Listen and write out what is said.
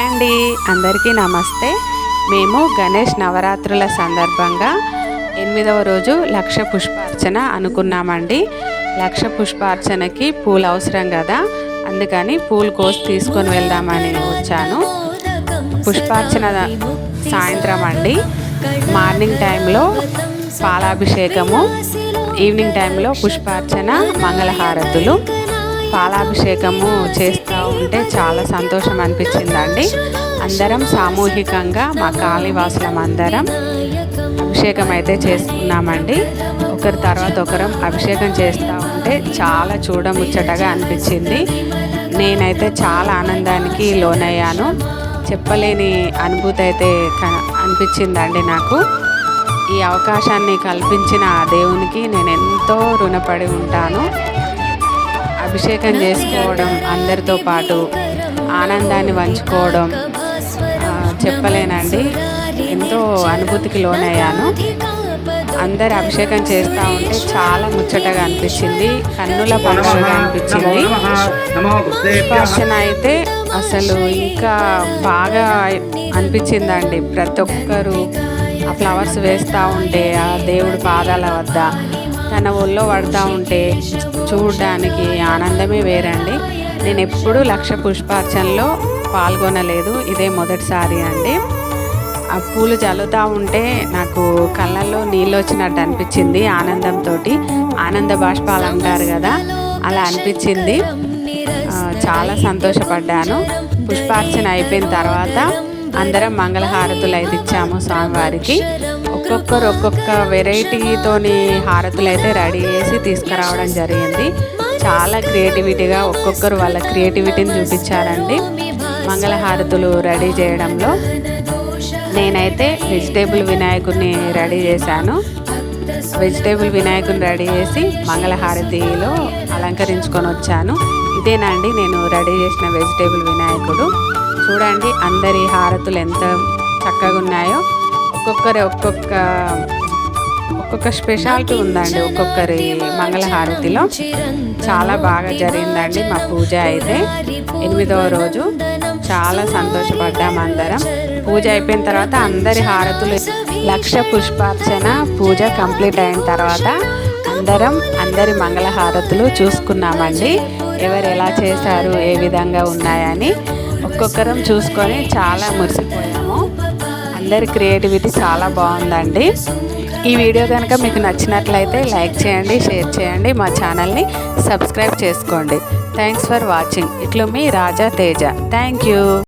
Hi అండి. అందరికీ నమస్తే. మేము గణేష్ నవరాత్రుల సందర్భంగా ఎనిమిదవ రోజు లక్ష పుష్పార్చన అనుకున్నామండి. లక్ష పుష్పార్చనకి పూలు అవసరం కదా. అందుకని పూలు కోసి తీసుకొని వెళ్దామని వచ్చాను. పుష్పార్చన సాయంత్రం అండి. మార్నింగ్ టైంలో పాలాభిషేకము ఈవినింగ్ టైంలో పుష్పార్చన మంగళహారతులు. పాలాభిషేకము చేస్తూ ఉంటే చాలా సంతోషం అనిపించిందండి. అందరం సామూహికంగా మా కాళీవాసులం అందరం అభిషేకం అయితే చేసుకున్నామండి. ఒకరి తర్వాత ఒకరం అభిషేకం చేస్తూ ఉంటే చాలా చూడముచ్చటగా అనిపించింది. నేనైతే చాలా ఆనందానికి లోనయ్యాను. చెప్పలేని అనుభూతి అయితే అనిపించిందండి నాకు. ఈ అవకాశాన్ని కల్పించిన ఆ దేవునికి నేను ఎంతో రుణపడి ఉంటాను. అభిషేకం చేసుకోవడం అందరితో పాటు ఆనందాన్ని పంచుకోవడం చెప్పలేనండి. ఎంతో అనుభూతికి లోనయ్యాను. అందరు అభిషేకం చేస్తూ ఉంటే చాలా ముచ్చటగా అనిపించింది కన్నుల పండుగగా అనిపించింది. పుష్పార్చన అయితే అసలు ఇంకా బాగా అనిపించిందండి. ప్రతి ఒక్కరు ఆ ఫ్లవర్స్ వేస్తూ ఉంటే ఆ దేవుడి పాదాల వద్ద తన ఒళ్ళో పడుతూ ఉంటే చూడడానికి ఆనందమే వేరండి. నేను ఎప్పుడూ లక్ష పుష్పార్చనలో పాల్గొనలేదు. ఇదే మొదటిసారి అండి. ఆ పూలు చల్లుతూ ఉంటే నాకు కళ్ళల్లో నీళ్ళు వచ్చినట్టు అనిపించింది ఆనందంతో ఆనంద బాష్పాలు అంటారు కదా అలా అనిపించింది. చాలా సంతోషపడ్డాను. పుష్పార్చన అయిపోయిన తర్వాత అందరం మంగళహారతులు అయితే ఇచ్చాము స్వామివారికి. ఒక్కొక్కరు ఒక్కొక్క వెరైటీతోని హారతులు అయితే రెడీ చేసి తీసుకురావడం జరిగింది. చాలా క్రియేటివిటీగా ఒక్కొక్కరు వాళ్ళ క్రియేటివిటీని చూపించారండి. మంగళహారతులు రెడీ చేయడంలో నేనైతే వెజిటేబుల్ వినాయకుడిని రెడీ చేశాను. వెజిటేబుల్ వినాయకుని రెడీ చేసి మంగళహారతిలో అలంకరించుకొని వచ్చాను. ఇదేనండి నేను రెడీ చేసిన వెజిటేబుల్ వినాయకుడు. చూడండి అందరి హారతులు ఎంత చక్కగా ఉన్నాయో. ఒక్కొక్కరి ఒక్కొక్క ఒక్కొక్క స్పెషాలిటీ ఉందండి ఒక్కొక్కరి మంగళహారతిలో. చాలా బాగా జరిగిందండి మా పూజ అయితే. ఎనిమిదవ రోజు చాలా సంతోషపడ్డాం అందరం. పూజ అయిపోయిన తర్వాత అందరి హారతులు లక్ష పుష్పార్చన పూజ కంప్లీట్ అయిన తర్వాత అందరం అందరి మంగళహారతులు చూసుకున్నామండి. ఎవరు ఎలా చేశారు ఏ విధంగా ఉన్నాయని ఒక్కొక్కరం చూసుకొని చాలా మురిసిపోయాము. అందరి క్రియేటివిటీ చాలా బాగుందండి. ఈ వీడియో కనుక మీకు నచ్చినట్లయితే లైక్ చేయండి షేర్ చేయండి మా ఛానల్ని సబ్స్క్రైబ్ చేసుకోండి. Thanks for watching. ఇట్లు మీ రాజా తేజ. Thank you.